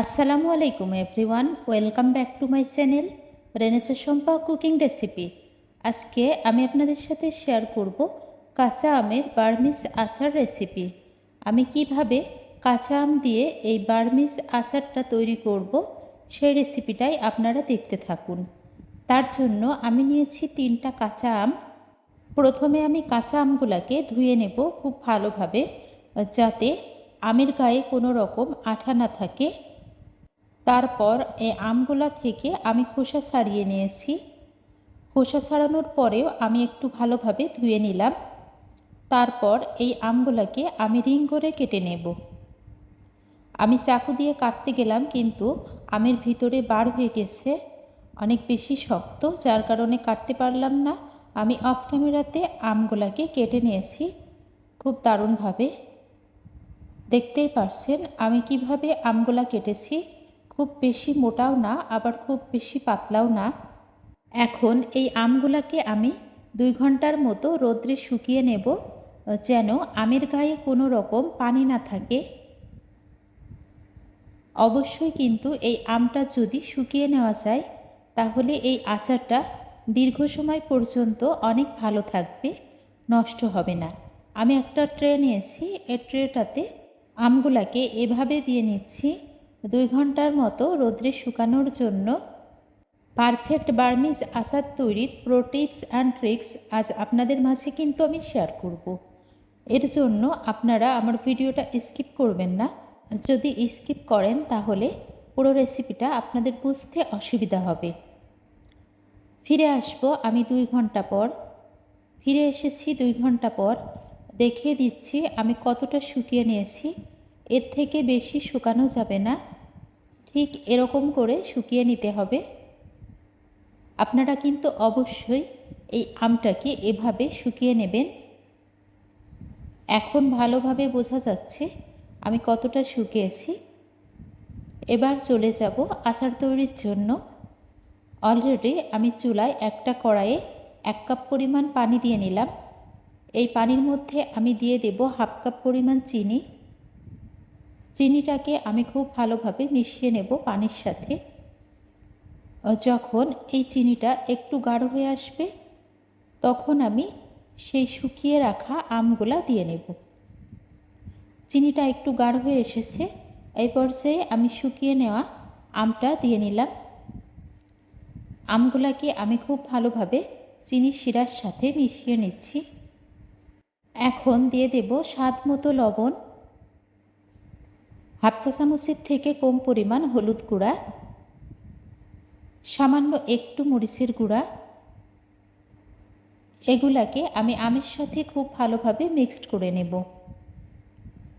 আসসালামু আলাইকুম everyone, welcome back to my channel Renesa Sampa cooking recipe. আজকে আমি আপনাদের সাথে শেয়ার করব কাঁচা আমের বার্মিস আচার রেসিপি। আমি কীভাবে কাঁচা আম দিয়ে এই বার্মিস আচারটা তৈরি করব সেই রেসিপিটাই আপনারা দেখতে থাকুন। তার জন্য আমি নিয়েছি তিনটা কাঁচা আম। প্রথমে আমি কাঁচা আমগুলাকে ধুয়ে নেব খুব ভালোভাবে, যাতে আমের গায়ে কোনো রকম আঠা না থাকে। তারপর এই আমগুলা থেকে আমি খোসা ছাড়িয়ে নিয়েছি। খোসা ছাড়ানোর পরেও আমি একটু ভালোভাবে ধুয়ে নিলাম। তারপর এই আমগুলাকে আমি রিং করে কেটে নেব। আমি চাকু দিয়ে কাটতে গেলাম কিন্তু আমের ভিতরে বার হয়ে গেছে। অনেক বেশি শক্ত, যার কারণে কাটতে পারলাম না। আমি অফ ক্যামেরাতে আমগুলাকে কেটে নিয়েছি। খুব দারুণভাবে। দেখতেই পারছেন আমি কীভাবে আমগুলা কেটেছি। খুব বেশি মোটাও না, আবার খুব বেশি পাতলাও না। এখন এই আমগুলাকে আমি দুই ঘণ্টার মতো রোদ্রে শুকিয়ে নেব, যেন আমের গায়ে কোনো রকম পানি না থাকে। অবশ্যই কিন্তু এই আমটা যদি শুকিয়ে নেওয়া যায়, তাহলে এই আচারটা দীর্ঘ সময় পর্যন্ত অনেক ভালো থাকবে, নষ্ট হবে না। আমি একটা ট্রে নিয়েছি, এই ট্রেটাতে আমগুলাকে এভাবে দিয়ে নিচ্ছি। দুই ঘণ্টার মতো রোদ্রে শুকানোর জন্য পারফেক্ট বার্মিজ আচার তৈরির প্রো টিপস অ্যান্ড ট্রিক্স আজ আপনাদের মাঝে কিন্তু আমি শেয়ার করব। এর জন্য আপনারা আমার ভিডিওটা স্কিপ করবেন না। যদি স্কিপ করেন তাহলে পুরো রেসিপিটা আপনাদের বুঝতে অসুবিধা হবে। ফিরে আসব আমি দুই ঘণ্টা পর। ফিরে এসেছি দুই ঘণ্টা পর। দেখিয়ে দিচ্ছি আমি কতটা শুকিয়ে নিয়েছি। এর থেকে বেশি শুকানো যাবে না। ঠিক এরকম করে শুকিয়ে নিতে হবে। আপনারা কিন্তু অবশ্যই এই আমটাকে এভাবে শুকিয়ে নেবেন। এখন ভালোভাবে বোঝা যাচ্ছে আমি কতটা শুকিয়েছি। এবার চলে যাব আচার তৈরির জন্য। অলরেডি আমি চুলায় একটা কড়াইয়ে এক কাপ পরিমাণ পানি দিয়ে নিলাম। এই পানির মধ্যে আমি দিয়ে দেব হাফ কাপ পরিমাণ চিনি। চিনিটাকে আমি খুব ভালোভাবে মিশিয়ে নেব পানির সাথে। যখন এই চিনিটা একটু গাঢ় হয়ে আসবে, তখন আমি সেই শুকিয়ে রাখা আমগুলা দিয়ে নেব। চিনিটা একটু গাঢ় হয়ে এসেছে, এই পর্যায়ে আমি শুকিয়ে নেওয়া আমটা দিয়ে নিলাম। আমগুলাকে আমি খুব ভালোভাবে চিনি শিরার সাথে মিশিয়ে নিচ্ছি। এখন দিয়ে দেব স্বাদ মতো লবণ। হাফ চা চামচের থেকে কম পরিমাণ হলুদ গুঁড়া, সামান্য একটু মরিচের গুঁড়া। এগুলাকে আমি আমের সাথে খুব ভালোভাবে মিক্সড করে নেব।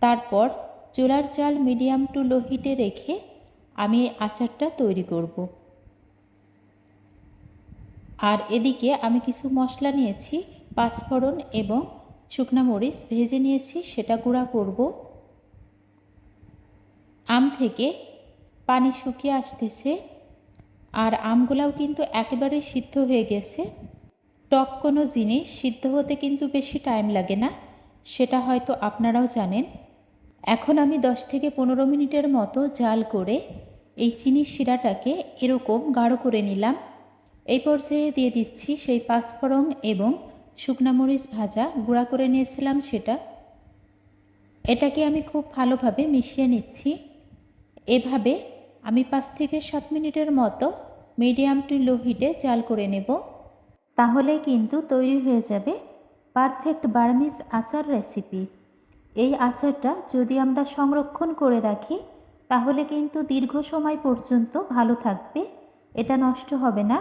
তারপর চুলার চাল মিডিয়াম টু লো হিটে রেখে আমি আচারটা তৈরি করব। আর এদিকে আমি কিছু মশলা নিয়েছি, পাঁচফোড়ন এবং শুকনা মরিচ ভেজে নিয়েছি, সেটা গুঁড়া করব। আম থেকে পানি শুকিয়ে আসতেছে। আর আমগুলাও কিন্তু একেবারে সিদ্ধ হয়ে গেছে। টক কোনো জিনিস সিদ্ধ হতে কিন্তু বেশি টাইম লাগে না, সেটা হয়তো আপনারাও জানেন। এখন আমি দশ থেকে পনেরো মিনিটের মতো জাল করে এই চিনির শিরাটাকে এরকম গাঢ় করে নিলাম। এই পর্যায়ে দিয়ে দিচ্ছি সেই পাঁচফোড়ন এবং শুকনামরিচ ভাজা, গুঁড়া করে নিয়েছিলাম সেটা। এটাকে আমি খুব ভালোভাবে মিশিয়ে নিচ্ছি। এভাবে আমি পাঁচ থেকে সাত মিনিটের মতো মিডিয়াম টু লো হিটে চাল করে নেব। তাহলে কিন্তু তৈরি হয়ে যাবে পারফেক্ট বার্মিস আচার রেসিপি। এই আচারটা যদি আমরা সংরক্ষণ করে রাখি, তাহলে কিন্তু দীর্ঘ সময় পর্যন্ত ভালো থাকবে। এটা নষ্ট হবে না।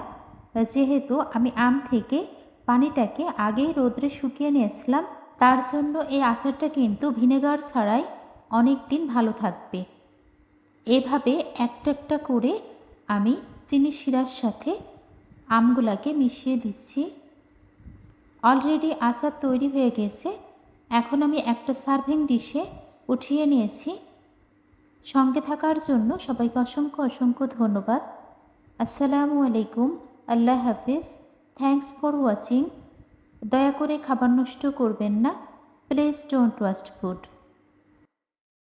যেহেতু আমি আম থেকে পানিটাকে আগেই রোদ্রে শুকিয়ে নিয়েছিলাম, তার জন্য এই আচারটা কিন্তু ভিনেগার ছাড়াই অনেক দিন ভালো থাকবে। এভাবে একটা একটা করে আমি চিনি শিরার সাথে আমগুলাকে মিশিয়ে দিচ্ছি। অলরেডি আচার তৈরি হয়ে গেছে। এখন আমি একটা সার্ভিং ডিশে উঠিয়ে নিয়েছি। সঙ্গে থাকার জন্য সবাইকে অসংখ্য অসংখ্য ধন্যবাদ। আসসালামু আলাইকুম। আল্লাহ হাফিজ। থ্যাংকস ফর ওয়াচিং দয়া করে খাবার নষ্ট করবেন না। Please don't waste food